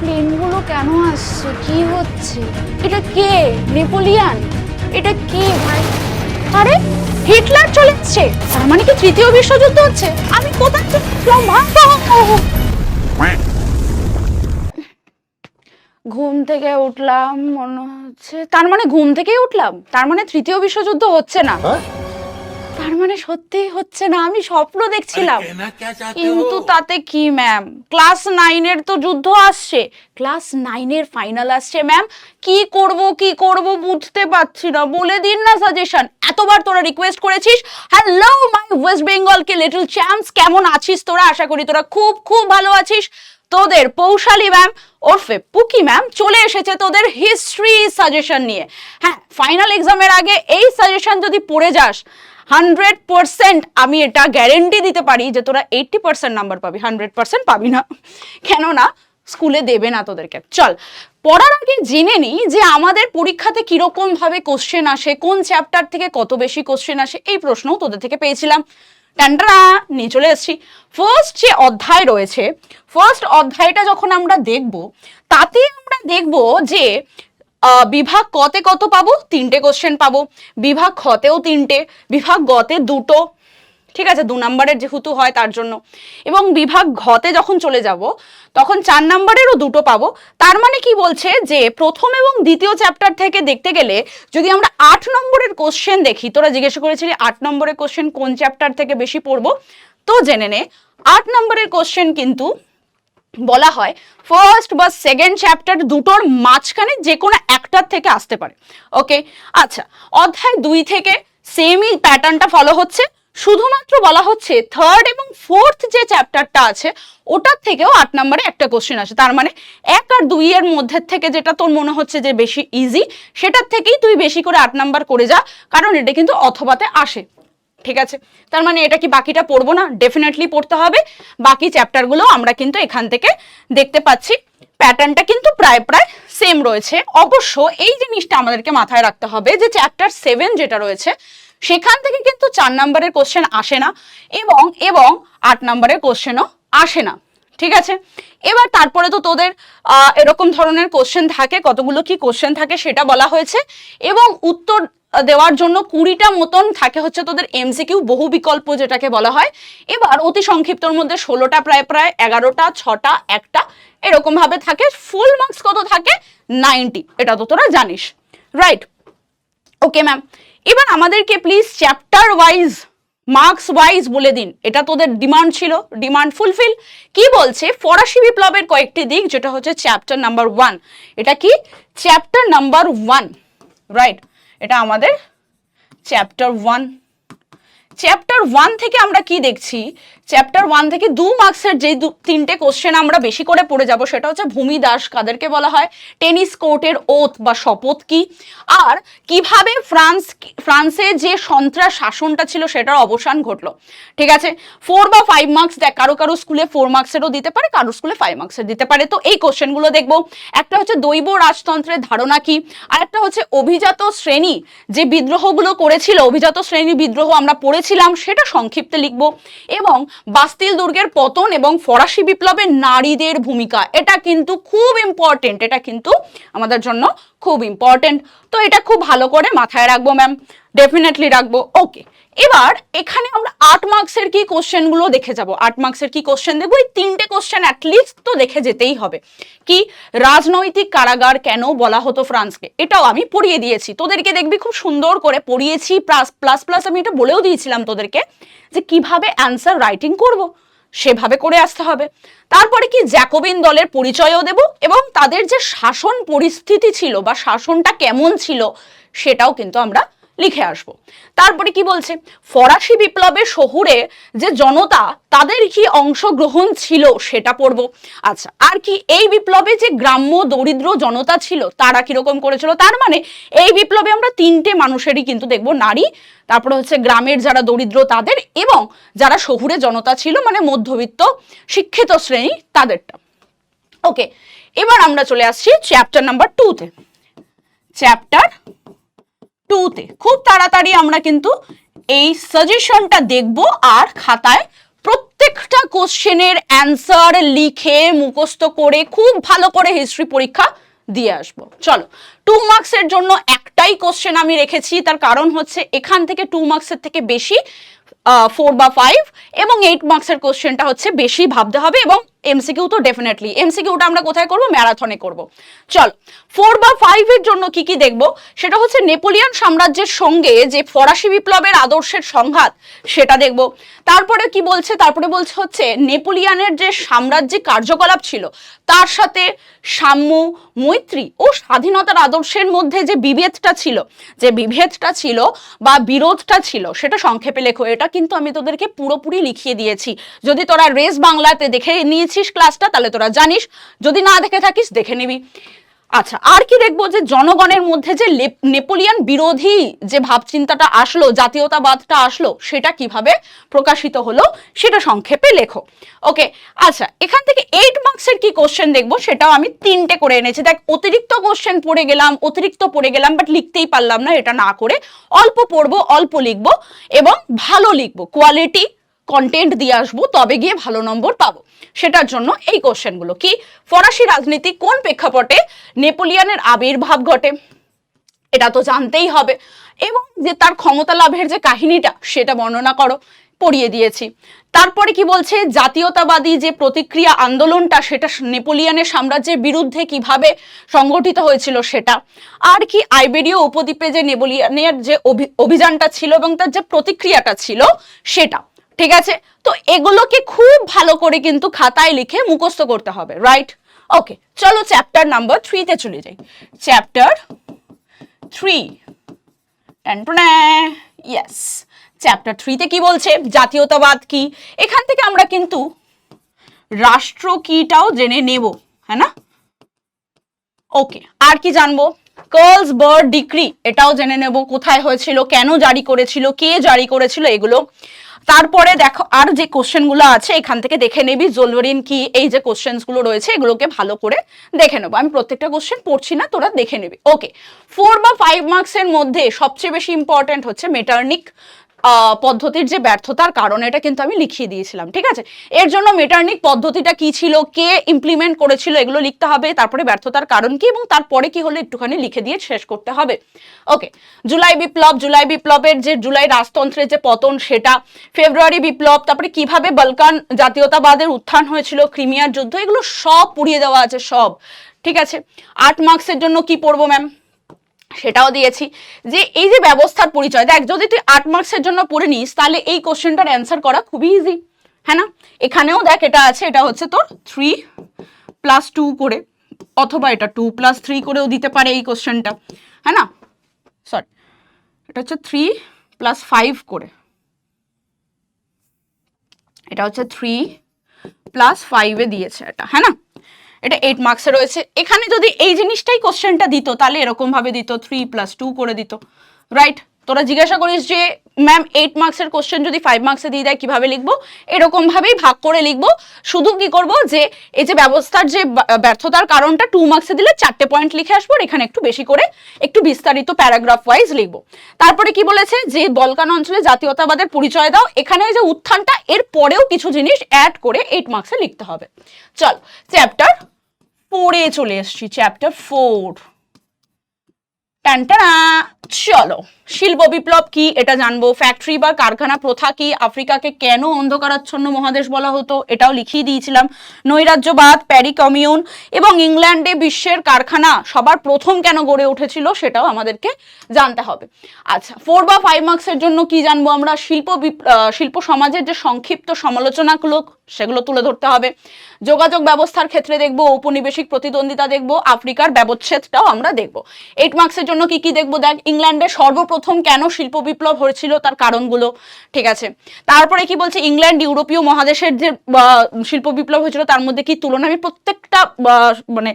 প্লেনগুলো কেন আসছে? কি হচ্ছে? এটা কে? নেপোলিয়ান? এটা কে ভাই? আরে, হিটলার চলে এসছে তার মানে কি তৃতীয় বিশ্বযুদ্ধ হচ্ছে? আমি ছিলাম? ঘুম থেকে উঠলাম, মনে হচ্ছে। তার মানে ঘুম থেকেই উঠলাম? তার মানে তৃতীয় বিশ্বযুদ্ধ হচ্ছে না? তার মানে সত্যি হচ্ছে না আমি স্বপ্ন দেখছিলাম। কিন্তু তাতে কি ম্যাম ক্লাস নাইনের তো যুদ্ধ আসছে। ক্লাস নাইনের ফাইনাল আসছে ম্যাম কি করব কি করব বুঝতে পারছি না। বলে দিন না সাজেশন এতবার তোরা রিকোয়েস্ট করেছিস। হ্যালো মাই ওয়েস্ট বেঙ্গলকে লিটল চ্যাম্পস কেমন আছিস তোরা? আশা করি তোরা খুব খুব ভালো আছিস। তোদের পৌশালী ম্যাম ওরফে পুকি ম্যাম চলে এসেছে তোদের হিস্ট্রি সাজেশন নিয়ে। হ্যাঁ ফাইনাল এক্সামের আগে এই সাজেশন যদি পড়ে যাস হান্ড্রেড পার্সেন্ট আমি এটা গ্যারেন্টি দিতে পারি যে তোরা এইটটি পার্সেন্ট নাম্বার পাবি। হান্ড্রেড পার্সেন্ট পাবি না। কেননা স্কুলে দেবে না তোদেরকে। চল, পড়ার আগে জেনে নিই যে আমাদের পরীক্ষাতে কীরকম ভাবে কোশ্চেন আসে, কোন চ্যাপ্টার থেকে কত বেশি কোশ্চেন আসে, এই প্রশ্নও তোদের থেকে পেয়েছিলাম। টান্ডারা নিয়ে চলে এসেছি। ফার্স্ট যে অধ্যায় রয়েছে ফার্স্ট অধ্যায়টা যখন আমরা দেখব, তাতে আমরা দেখব যে বিভাগ কতে কত পাবো? তিনটে কোশ্চেন পাবো। বিভাগ খতেও তিনটে, বিভাগ গতে দুটো। ঠিক আছে, দু নম্বরের যেহেতু হয় তার জন্য। এবং বিভাগ ঘতে যখন চলে যাব, তখন চার নম্বরেরও দুটো পাবো। তার মানে কি বলছে যে, প্রথম এবং দ্বিতীয় চ্যাপ্টার থেকে দেখতে গেলে, যদি আমরা আট নম্বরের কোশ্চেন দেখি, তোরা জিজ্ঞেস করেছিলি আট নম্বরের কোশ্চেন কোন চ্যাপ্টার থেকে বেশি পড়ব? তো জেনে নে, আট নম্বরের কোশ্চেন কিন্তু বলা হয় ফার্স্ট বা সেকেন্ড চ্যাপ্টার দুটোর মাঝখানে যে কোনো একটার থেকে আসতে পারে। ওকে আচ্ছা অধ্যায় দুই থেকে সেমই প্যাটার্নটা ফলো হচ্ছে। শুধুমাত্র বলা হচ্ছে থার্ড এবং ফোর্থ যে চ্যাপ্টারটা আছে, ওটার থেকেও আট নম্বরে একটা কোশ্চেন আছে তার মানে এক আর দুই এর মধ্যে থেকে যেটা তোর মনে হচ্ছে যে বেশি ইজি সেটার থেকেই তুই বেশি করে আট নাম্বার করে যা, কারণ এটা কিন্তু অথবাতে আসে। ঠিক আছে? তার মানে এটা কি বাকিটা পড়ব না? ডেফিনেটলি পড়তে হবে। বাকি চ্যাপ্টারগুলো আমরা কিন্তু এখান থেকে দেখতে পাচ্ছি। প্যাটার্নটা কিন্তু প্রায় প্রায় সেম রয়েছে। অবশ্য এই জিনিসটা আমাদেরকে মাথায় রাখতে হবে যে চ্যাপ্টার সেভেন যেটা রয়েছে, সেখান থেকে কিন্তু চার নম্বরের কোশ্চেন আসে না এবং এবং আট নম্বরের কোশ্চেনও আসে না। ঠিক আছে? এবার তারপরে তো তোদের এরকম ধরনের কোশ্চেন থাকে, কতগুলো কি কোশ্চেন থাকে সেটা বলা হয়েছে। এবং উত্তর দেওয়ার জন্য কুড়িটা মতন থাকে হচ্ছে তোদের এমসিকিউ বহু বিকল্প যেটাকে বলা হয়। এবার অতি সংক্ষিপ্তর মধ্যে ষোলোটা প্রায় প্রায়, এগারোটা, ছটা, একটা এরকম ভাবে থাকে। ফুল মার্কস কত থাকে? নাইনটি। এটা তো তোরা জানিস। রাইট ওকে ম্যাম এবার আমাদেরকে please chapter wise marks wise বলে দিন। এটা তোদের ডিমান্ড ছিল ডিমান্ড ফুলফিল কি বলছে? ফরাসি বিপ্লবের কয়েকটি দিক, যেটা হচ্ছে চ্যাপ্টার নাম্বার ওয়ান এটা কি? চ্যাপ্টার নাম্বার ওয়ান রাইট এটা আমাদের চ্যাপ্টার ওয়ান চ্যাপ্টার ওয়ান থেকে আমরা কি দেখছি? চ্যাপ্টার ওয়ান থেকে দু মার্কসের যে দু, তিনটে কোশ্চেন আমরা বেশি করে পড়ে যাব সেটা হচ্ছে ভূমি দাস কাদেরকে বলা হয়, টেনিস কোর্টের ওথ বা শপথ কি? আর কীভাবে ফ্রান্স, ফ্রান্সে যে সন্ত্রাস শাসনটা ছিল সেটার অবসান ঘটলো? ঠিক আছে? ফোর বা ফাইভ মার্কস দেখ, কারও কারও স্কুলে ফোর মার্কসেরও দিতে পারে, কারও স্কুলে ফাইভ মার্কসের দিতে পারে। তো এই কোশ্চেনগুলো দেখব। একটা হচ্ছে দৈব রাজতন্ত্রের ধারণা কি? আর একটা হচ্ছে অভিজাত শ্রেণি যে বিদ্রোহগুলো করেছিল, অভিজাত শ্রেণি বিদ্রোহ আমরা পড়েছিলাম সেটা সংক্ষিপ্তে লিখব। এবং বাস্তিল দুর্গের পতন এবং ফরাসি বিপ্লবে নারীদের ভূমিকা, এটা কিন্তু খুব ইম্পর্টেন্ট এটা কিন্তু আমাদের জন্য খুব ইম্পর্টেন্ট তো এটা খুব ভালো করে মাথায় রাখব ম্যাম ডেফিনেটলি রাখব। ওকে এবার এখানে আমরা আট মার্কসের কি কোশ্চেনগুলো দেখে যাব। আট মার্কসের কি কোশ্চেন দেখব? এই তিনটে কোশ্চেন অ্যাটলিস্ট তো দেখে যেতেই হবে। কি রাজনৈতিক কারাগার কেন বলা হতো ফ্রান্সকে? এটাও আমি পড়িয়ে দিয়েছি। তোদেরকে দেখবি খুব সুন্দর করে পড়িয়েছি প্লাস প্লাস প্লাস আমি এটা বলেও দিয়েছিলাম তোদেরকে যে কীভাবে অ্যান্সার রাইটিং করব। সেভাবে করে আসতে হবে। তারপরে কি জ্যাকোবিন দলের পরিচয়ও দেব এবং তাদের যে শাসন পরিস্থিতি ছিল বা শাসনটা কেমন ছিল সেটাও কিন্তু আমরা লিখে আসব। তারপরে কি বলছে? ফরাসি বিপ্লবে শহুরে যে জনতা, তাদের কি অংশগ্রহণ ছিল সেটা পড়ব। আচ্ছা আর কি এই বিপ্লবে যে গ্রাম্য দরিদ্র জনতা ছিল, তারা কীরকম করেছিল? তার মানে এই বিপ্লবে আমরা তিনটে মানুষেরই কিন্তু দেখব, নারী, তারপরে হচ্ছে গ্রামের যারা দরিদ্র তাদের, এবং যারা শহুরে জনতা ছিল মানে মধ্যবিত্ত, শিক্ষিত শ্রেণি তাদেরটা। ওকে, এবার আমরা চলে আসছি চ্যাপ্টার নাম্বার টুতে চ্যাপ্টার টুতে খুব তাড়াতাড়ি আমরা কিন্তু এই সাজেশনটা দেখব আর খাতায় প্রত্যেকটা কোশ্চেনের অ্যান্সার লিখে মুখস্থ করে খুব ভালো করে হিস্ট্রি পরীক্ষা দিয়ে আসব। চলো টু মার্কসের জন্য একটাই কোশ্চেন আমি রেখেছি। তার কারণ হচ্ছে এখান থেকে টু মার্কসের থেকে বেশি ফোর বা ফাইভ এবং এইট মার্কসের কোশ্চেনটা হচ্ছে বেশি ভাবতে হবে এবং এমসিকিউ তো ডেফিনেটলি এমসিকিউটা আমরা কোথায় করব? ম্যারাথনে করব। চল ফোর বা ফাইভের জন্য কি কি দেখব? সেটা হচ্ছে নেপোলিয়ান সাম্রাজ্যের সঙ্গে যে ফরাসি বিপ্লবের আদর্শের সংঘাত, সেটা দেখব। তারপরে কি বলছে? তারপরে বলছে হচ্ছে নেপোলিয়ানের যে সাম্রাজ্যিক কার্যকলাপ ছিল, তার সাথে সাম্য মৈত্রী ও স্বাধীনতার আদর্শের মধ্যে যে বিভেদটা ছিল, যে বিভেদটা ছিল বা বিরোধটা ছিল, সেটা সংক্ষেপে লেখো। এটা কিন্তু আমি তোদেরকে পুরোপুরি লিখিয়ে দিয়েছি। যদি তোরা রেস বাংলাতে দেখে নিয়েছিস ক্লাসটা তাহলে তোরা জানিস। যদি না দেখে থাকিস, দেখে নিবি। আচ্ছা আর কি দেখব যে জনগণের মধ্যে যে নেপোলিয়ান বিরোধী যে ভাবচিন্তাটা আসলো, জাতীয়তাবাদটা আসলো, সেটা কীভাবে প্রকাশিত হলো, সেটা সংক্ষেপে লেখো। ওকে আচ্ছা এখান থেকে এইট মার্কসের কি কোশ্চেন দেখব, সেটাও আমি তিনটে করে এনেছি। দেখ, অতিরিক্ত কোশ্চেন পড়ে গেলাম, অতিরিক্ত পড়ে গেলাম বাট লিখতেই পারলাম না, এটা না করে অল্প পড়ব, অল্প লিখব, এবং ভালো লিখব। কোয়ালিটি কন্টেন্ট দিয়ে আসব, তবে গিয়ে ভালো নম্বর পাবো। সেটার জন্য এই কোশ্চেনগুলো কি? ফরাসি রাজনীতি কোন প্রেক্ষাপটে নেপোলিয়ানের আবির্ভাব ঘটে? এটা তো জানতেই হবে। এবং যে তার ক্ষমতা লাভের যে কাহিনীটা, সেটা বর্ণনা করো, পড়িয়ে দিয়েছি। তারপরে কি বলছে? জাতীয়তাবাদী যে প্রতিক্রিয়া আন্দোলনটা, সেটা নেপোলিয়ানের সাম্রাজ্যের বিরুদ্ধে কীভাবে সংগঠিত হয়েছিল সেটা? আর কি আইবেরীয় উপদ্বীপে যে নেপোলিয়ানের যে অভি- অভিযানটা ছিল এবং তার যে প্রতিক্রিয়াটা ছিল, সেটা? ঠিক আছে? তো এগুলোকে খুব ভালো করে কিন্তু খাতায় লিখে মুখস্থ করতে হবে রাইট ওকে চলো চ্যাপ্টার নাম্বার থ্রিতে চলে যাই। চ্যাপ্টার থ্রি ইয়েস চ্যাপ্টার থ্রিতে কি বলছে? জাতীয়তাবাদ কি? এখান থেকে আমরা কিন্তু রাষ্ট্র কিটাও জেনে নেব হ্যাঁ না? ওকে আর কি জানব? কার্লস বার্ড ডিক্রি এটাও জেনে নেব। কোথায় হয়েছিল? কেন জারি করেছিল? কে জারি করেছিল এগুলো? তারপরে দেখো আর যে কোশ্চেনগুলো আছে, এখান থেকে দেখে নেবি। জোলোরিন কি? এই যে কোশ্চেনগুলো রয়েছে, এগুলোকে ভালো করে দেখে নেব। আমি প্রত্যেকটা কোশ্চেন পড়ছি না, তোরা দেখে নেবি। ওকে ফোর বা ফাইভ মার্কসের মধ্যে সবচেয়ে বেশি ইম্পর্ট্যান্ট হচ্ছে মেটার্নিক পদ্ধতির যে ব্যর্থতার কারণ, এটা কিন্তু আমি লিখিয়ে দিয়েছিলাম, ঠিক আছে? এর জন্য মেটার্নিক পদ্ধতিটা কি ছিল, কে ইমপ্লিমেন্ট করেছিল, এগুলো লিখতে হবে, তারপরে ব্যর্থতার কারণ কি এবং তারপরে কি হলো একটুখানি লিখে দিয়ে শেষ করতে হবে। ওকে জুলাই বিপ্লব, জুলাই বিপ্লবের যে, জুলাই রাজতন্ত্রের যে পতন, সেটা, ফেব্রুয়ারি বিপ্লব, তারপরে কীভাবে বলকান জাতীয়তাবাদের উত্থান হয়েছিল, ক্রিমিয়ার যুদ্ধ, এগুলো সব পুড়িয়ে দেওয়া আছে, সব, ঠিক আছে? আট মার্কসের জন্য কি পড়ব ম্যাম সেটাও দিয়েছি। যে এই যে ব্যবস্থার পরিচয়, দেখ, যদি তুই আট মার্কসের জন্য পড়ে নিস, তাহলে এই কোশ্চেনটার অ্যান্সার করা খুবই ইজি হ্যাঁ না? এখানেও দেখ, এটা আছে, এটা হচ্ছে তোর থ্রি প্লাস টু করে, অথবা এটা টু প্লাস থ্রি করেও দিতে পারে এই কোশ্চেনটা হ্যাঁ না? সরি এটা হচ্ছে থ্রি প্লাস ফাইভ করে। এটা হচ্ছে থ্রি প্লাস ফাইভে দিয়েছে এটা হ্যাঁ না? এটা এইট মার্কসে রয়েছে। এখানে যদি এই জিনিসটাই কোশ্চেনটা দিত, তাহলে এরকমভাবে দিত থ্রি প্লাস টু করে দিত। রাইট তোরা জিজ্ঞাসা করিস যে ম্যাম এইট মার্কসের কোশ্চেন যদি ফাইভ মার্কসে দিয়ে দেয়, কীভাবে লিখব? এরকমভাবেই ভাগ করে লিখব। শুধু কি করব যে, এই যে ব্যবস্থার যে ব্যর্থতার কারণটা টু মার্কসে দিলে চারটে পয়েন্ট লিখে আসব এখানে একটু বেশি করে একটু বিস্তারিত প্যারাগ্রাফ ওয়াইজ লিখব। তারপরে কি বলেছে? যে বলকান অঞ্চলে জাতীয়তাবাদের পরিচয় দাও। এখানে যে উত্থানটা, এর পরেও কিছু জিনিস অ্যাড করে এইট মার্কসে লিখতে হবে। চল চ্যাপ্টার ফোরে চলে এসছি। চ্যাপ্টার ফোর টানটানা চলো। শিল্প বিপ্লব কি, এটা জানব। ফ্যাক্টরি বা কারখানা প্রথা কি, আফ্রিকাকে কেন অন্ধকারাচ্ছন্ন মহাদেশ বলা হতো, এটাও লিখিয়ে দিয়েছিলাম। নৈরাজ্যবাদ প্যারি কমিউন এবং ইংল্যান্ডে বিশ্বের কারখানা সবার প্রথম কেন গড়ে উঠেছিল, সেটাও আমাদেরকে জানতে হবে। আচ্ছা ফোর বা ফাইভ মার্কসের জন্য কি জানব আমরা? শিল্প শিল্প সমাজের যে সংক্ষিপ্ত সমালোচনাগুলো সেগুলো তুলে ধরতে হবে। যোগাযোগ ব্যবস্থার ক্ষেত্রে দেখব, ঔপনিবেশিক প্রতিদ্বন্দ্বিতা দেখব, আফ্রিকার ব্যবচ্ছেদটাও আমরা দেখব। এইট মার্কসের জন্য কি কি দেখব দেখ ইংল্যান্ডে সর্বপ্রথম কেন শিল্প বিপ্লব হয়েছিল তার কারণগুলো, ঠিক আছে। তারপরে কি বলছে ইংল্যান্ড ইউরোপীয় মহাদেশের যে শিল্প বিপ্লব হয়েছিল তার মধ্যে কি তুলনা, আমি প্রত্যেকটা মানে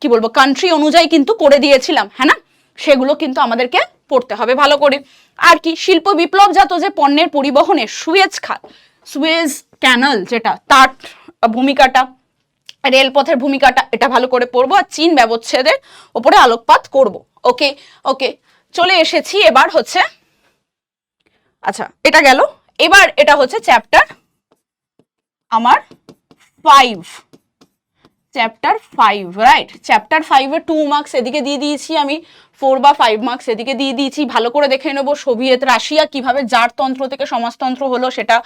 কি বলব কান্ট্রি অনুযায়ী কিন্তু করে দিয়েছিলাম হ্যাঁ না? সেগুলো কিন্তু আমাদেরকে পড়তে হবে ভালো করে। আর কি, শিল্প বিপ্লবজাত যে পণ্যের পরিবহনে সুয়েজ খাল সুয়েজ ক্যানাল যেটা, তার ভূমিকাটা, রেলপথের ভূমিকাটা, এটা ভালো করে পড়ব আর চীন ব্যবচ্ছেদের ওপরে আলোকপাত করব। ওকে ওকে, চলে এসেছি এবার হচ্ছে আচ্ছা এটা গেল। এবার এটা হচ্ছে চ্যাপ্টার আমার five chapter five right chapter ফাইভে টু মার্কস এদিকে দিয়ে দিয়েছি আমি ফোর বা ফাইভ মার্কস এদিকে দিয়ে দিয়েছি। ভালো করে দেখে নেব সোভিয়েত রাশিয়া কীভাবে জারতন্ত্র থেকে সমাজতন্ত্র হলো, সেটা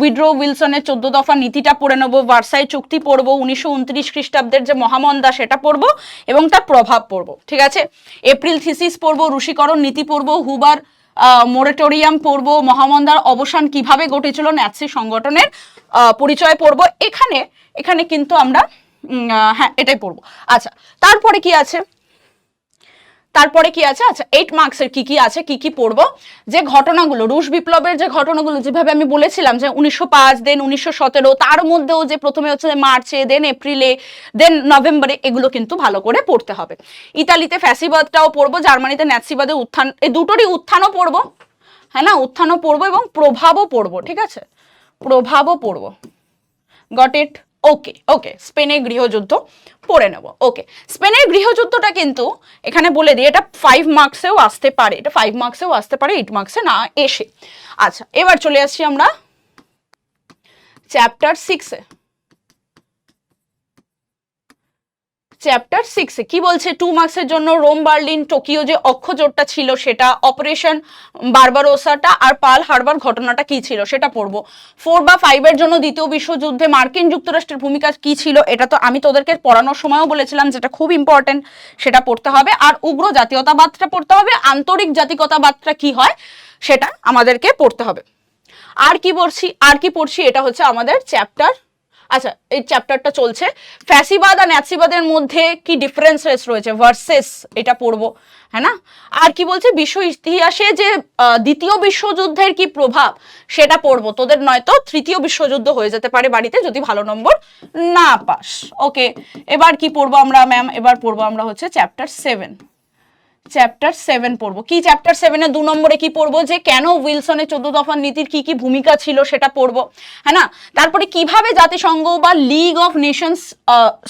উইড্রো উইলসনের চোদ্দ দফা নীতিটা পড়ে নেব, ভার্সাই চুক্তি পড়ব, উনিশশো উনত্রিশ খ্রিস্টাব্দের যে মহামন্দা সেটা পড়ব এবং তার প্রভাব পড়ব, ঠিক আছে? এপ্রিল থিসিস পড়ব রুশিকরণ নীতি পড়ব, হুবার মোরেটোরিয়াম পড়ব, মহামন্দার অবসান কীভাবে ঘটেছিল, ন্যাৎসি সংগঠনের পরিচয় পড়ব, এখানে এখানে কিন্তু আমরা হ্যাঁ এটাই পড়ব। আচ্ছা তারপরে কি আছে? তারপরে কি আছে? আচ্ছা এইট মার্কসের কি কি আছে, কি কি পড়ব? যে ঘটনাগুলো, রুশ বিপ্লবের যে ঘটনাগুলো, যেভাবে আমি বলেছিলাম যে উনিশশো পাঁচ দেন উনিশশো সতেরো, তার মধ্যেও যে প্রথমে হচ্ছে মার্চে দেন এপ্রিলে দেন নভেম্বরে, এগুলো কিন্তু ভালো করে পড়তে হবে। ইতালিতে ফ্যাসিবাদটাও পড়ব, জার্মানিতে ন্যাসিবাদের উত্থান, এই দুটোরই উত্থানও পড়ব হ্যাঁ না? উত্থানও পড়ব এবং প্রভাবও পড়ব, ঠিক আছে? প্রভাবও পড়ব। গট ইট ওকে ওকে স্পেনের গৃহযুদ্ধ পড়ে নেব ওকে স্পেনের গৃহযুদ্ধটা কিন্তু এখানে বলে দিই, এটা ফাইভ মার্কসেও আসতে পারে, এটা ফাইভ মার্কসেও আসতে পারে এইট মার্কসে না এসে। আচ্ছা এবার চলে আসছি আমরা চ্যাপ্টার সিক্সে চ্যাপ্টার সিক্সে কি বলছে? টু মার্কসের জন্য রোম বার্লিন টোকিও যে অক্ষজোটটা ছিল সেটা অপারেশন বারবারোসাটা আর পাল হারবার ঘটনাটা কি ছিল সেটা পড়ব। ফোর বা ফাইভের জন্য দ্বিতীয় বিশ্বযুদ্ধে মার্কিন যুক্তরাষ্ট্রের ভূমিকা কি ছিল এটা তো আমি তোদেরকে পড়ানোর সময়ও বলেছিলাম যেটা খুব ইম্পর্টেন্ট সেটা পড়তে হবে। আর উগ্র জাতীয়তাবাদটা পড়তে হবে, আন্তরিক জাতিগতাবাদটা কি হয় সেটা আমাদেরকে পড়তে হবে। আর কি পড়ছি? আর কি পড়ছি? এটা হচ্ছে আমাদের চ্যাপ্টার আচ্ছা এই চ্যাপ্টারটা চলছে। ফ্যাসিবাদ আর ন্যাসিবাদের মধ্যে কি ডিফারেন্সেস রয়েছে ভার্সেস এটা পড়ব হ্যাঁ না? আর কি বলছে, বিশ্ব ইতিহাসে যে দ্বিতীয় বিশ্বযুদ্ধের কি প্রভাব, সেটা পড়ব। তোদের নয়তো তৃতীয় বিশ্বযুদ্ধ হয়ে যেতে পারে বাড়িতে যদি ভালো নম্বর না পাস। ওকে এবার কি পড়ব আমরা ম্যাম এবার পড়ব আমরা হচ্ছে চ্যাপ্টার সেভেন চ্যাপ্টার সেভেন পড়ব। কি চ্যাপ্টার সেভেনে দু নম্বরে কি পড়ব? যে কেন উইলসনের চোদ্দ দফার নীতির কি কি ভূমিকা ছিল সেটা পড়ব। হ্যাঁ না? তারপরে কীভাবে জাতিসংঘ বা লিগ অফ নেশনস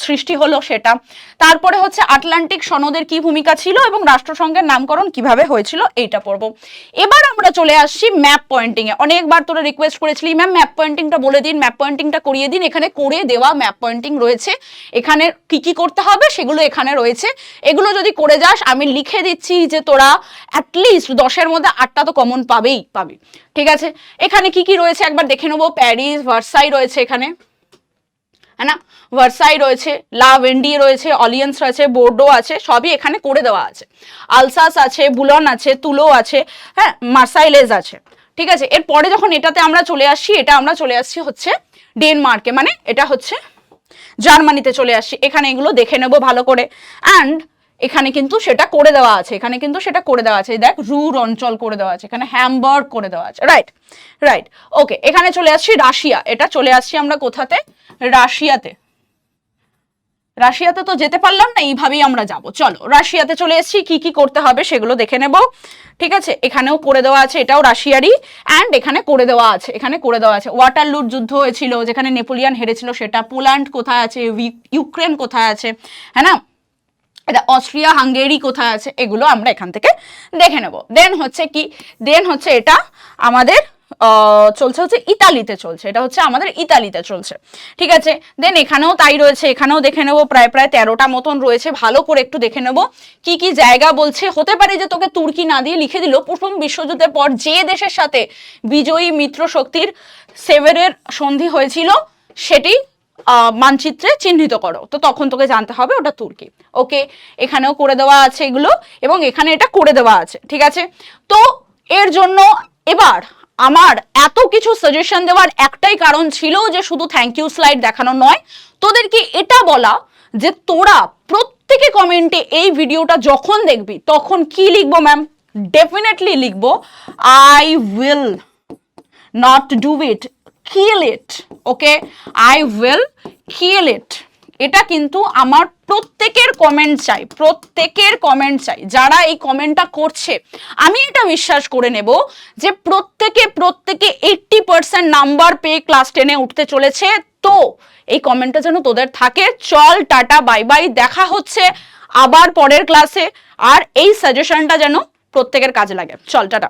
সৃষ্টি হলো সেটা? তারপরে হচ্ছে আটলান্টিক সনদের কি ভূমিকা ছিল এবং রাষ্ট্রসংঘের নামকরণ কীভাবে হয়েছিল এইটা পড়ব। এবার আমরা চলে আসছি ম্যাপ পয়েন্টিংয়ে অনেকবার তোরা রিকোয়েস্ট করেছিলি ম্যাম ম্যাপ পয়েন্টিংটা বলে দিন ম্যাপ পয়েন্টিংটা করিয়ে দিন। এখানে করে দেওয়া ম্যাপ পয়েন্টিং রয়েছে। এখানে কি কি করতে হবে সেগুলো এখানে রয়েছে। এগুলো যদি করে যাস, আমি লিখে দিচ্ছি যে তোরা অ্যাটলিস্ট দশের মধ্যে আটটা তো কমন পাবেই, পাবি। ঠিক আছে? এখানে কি কি রয়েছে? একবার দেখে নেব। প্যারিস ভার্সাই রয়েছে এখানে। হ্যাঁ না? ভার্সাই রয়েছে লা ভেন্ডি রয়েছে অলিয়েন্স রয়েছে বোর্ডো আছে, সবই এখানে করে দেওয়া আছে। আলসাস আছে বুলন আছে তুলো আছে হ্যাঁ মার্সাইলেজ আছে। ঠিক আছে? এরপরে যখন এটাতে আমরা চলে আসছি, এটা আমরা চলে আসছি হচ্ছে ডেনমার্কে মানে এটা হচ্ছে জার্মানিতে চলে আসছি। এখানে এগুলো দেখে নেব ভালো করে। অ্যান্ড এখানে কিন্তু সেটা করে দেওয়া আছে, এখানে কিন্তু সেটা করে দেওয়া আছে। দেখ, রুর অঞ্চল করে দেওয়া আছে, এখানে হ্যামবার্গ করে দেওয়া আছে রাইট রাইট ওকে এখানে চলে আসছি রাশিয়া, এটা চলে আসছি আমরা কোথাতে? রাশিয়াতে। রাশিয়াতে তো যেতে পারলাম না, এইভাবেই আমরা যাব। চলো, রাশিয়াতে চলে এসেছি, কি কি করতে হবে সেগুলো দেখে নেব। ঠিক আছে, এখানেও করে দেওয়া আছে, এটাও রাশিয়ারই। অ্যান্ড এখানে করে দেওয়া আছে, এখানে করে দেওয়া আছে। ওয়াটারলুর যুদ্ধ হয়েছিল, যেখানে নেপোলিয়ান হেরেছিল, সেটা পোল্যান্ড কোথায় আছে, ইউ- ইউক্রেন কোথায় আছে হ্যাঁ না? এটা অস্ট্রিয়া, হাঙ্গেরি কোথায় আছে এগুলো আমরা এখান থেকে দেখে নেব। দেন হচ্ছে কি? দেন হচ্ছে এটা আমাদের চলছে হচ্ছে ইতালিতে চলছে। এটা হচ্ছে আমাদের ইতালিতে চলছে। ঠিক আছে? দেন এখানেও তাই রয়েছে। এখানেও দেখে নেব। প্রায় প্রায় তেরোটা মতন রয়েছে। ভালো করে একটু দেখে নেব। কি কি জায়গা বলছে? হতে পারে যে তোকে তুর্কি না দিয়ে লিখে দিল। প্রথম বিশ্বযুদ্ধের পর যে দেশের সাথে বিজয়ী মিত্র শক্তির সেভেরের সন্ধি হয়েছিল, সেটি মানচিত্রে চিহ্নিত করো। তো তখন তোকে জানতে হবে ওটা তুর্কি। ওকে এখানেও করে দেওয়া আছে এগুলো এবং এখানে এটা করে দেওয়া আছে। ঠিক আছে? তো এর জন্য এবার আমার এত কিছু সাজেশন দেওয়ার একটাই কারণ ছিল যে শুধু থ্যাংক ইউ স্লাইড দেখানো নয়। তোদেরকে এটা বলা যে তোরা প্রত্যেকে কমেন্টে এই ভিডিওটা যখন দেখবি, তখন কি লিখব ম্যাম ডেফিনেটলি লিখব I will not do it kill it, okay? I will kill it. এটা কিন্তু আমার প্রত্যেকের কমেন্ট চাই, প্রত্যেকের কমেন্ট চাই। যারা এই কমেন্টটা করছে, আমি এটা বিশ্বাস করে নেব যে প্রত্যেকে প্রত্যেকে এইট্টি পার্সেন্ট নাম্বার পেয়ে ক্লাস টেনে উঠতে চলেছে। তো এই কমেন্টটা যেন তোদের থাকে। চল, টাটা বাই বাই দেখা হচ্ছে আবার পরের ক্লাসে আর এই সাজেশনটা যেন প্রত্যেকের কাজে লাগে। চল, টাটা।